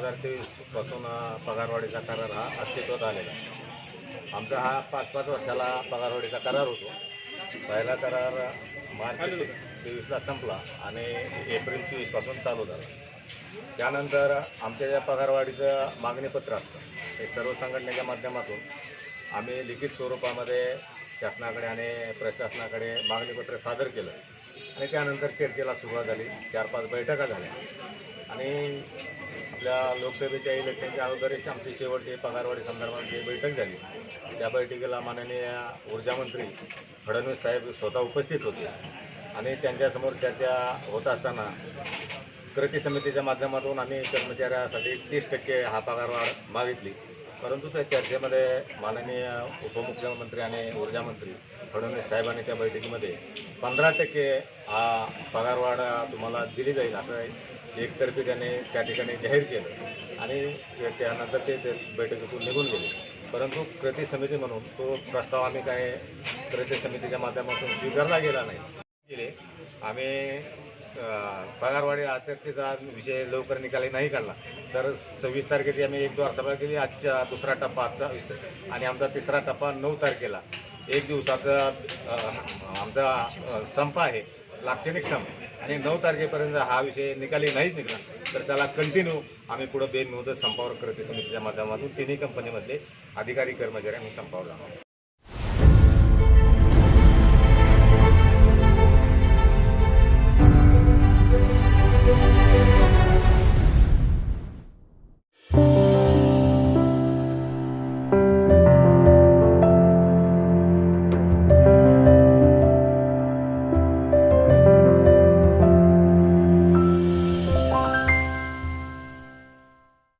पासून अ, पगारवाढीचा करार हा अस्तित्वात आलेला आहे. आमचा हा पाच पाच वर्षाला पगारवाढीचा करार होतो. पहिला करार मार्च तेवीसला संपला आणि एप्रिल चोवीसपासून चालू झाला. त्यानंतर आमच्या ज्या पगारवाढीचं मागणीपत्र असतं ते सर्व संघटनेच्या माध्यमातून आम्ही लिखित स्वरूपामध्ये शासनाकडे आणि प्रशासनाकडे मागणीपत्र सादर केलं आणि त्यानंतर चर्चेला सुरुवात झाली. चार पाच बैठका झाल्या. आणि आपल्या लोकसभेच्या इलेक्शनच्या अगोदरच आमची शेवटची पगारवाढी संदर्भाची बैठक झाली त्या बैठकीला माननीय ऊर्जामंत्री फडणवीस साहेब स्वतः उपस्थित होते. आणि त्यांच्यासमोर चर्चा होत असताना कृती समितीच्या माध्यमातून आम्ही कर्मचाऱ्यासाठी तीस टक्के हा पगारवाढ मागितली. परंतु त्या चर्चेमध्ये माननीय उपमुख्यमंत्री आणि ऊर्जामंत्री फडणवीस साहेबांनी त्या बैठकीमध्ये पंधरा टक्के हा पगारवाढ तुम्हाला दिली जाईल असं एकतर्फी त्याने त्या ठिकाणी जाहीर केलं. आणि त्यानंतर ते ते बैठकीतून निघून गेले. परंतु कृती समिती म्हणून तो प्रस्ताव आम्ही काय कृती समितीच्या माध्यमातून स्वीकारला गेला नाही. गेले. आम्ही पगारवाडी पगारवाढी विषय लवकर निकाली नाही काढला. तर सव्वीस तारखेची आम्ही एक द्वारसभा केली. आजच्या दुसरा टप्पा आजचा वीस आणि आमचा तिसरा टप्पा नऊ तारखेला. एक दिवसाचा आमचा संप आहे. लाक्षणिक संप. आणि नऊ तारखेपर्यंत हा विषय निकाली नाहीच निघाला तर त्याला कंटिन्यू आम्ही पुढं बेनमुदत संपावर करते समितीच्या माध्यमातून. तिन्ही कंपनीमधले अधिकारी कर्मचारी आम्ही संपावर जाणार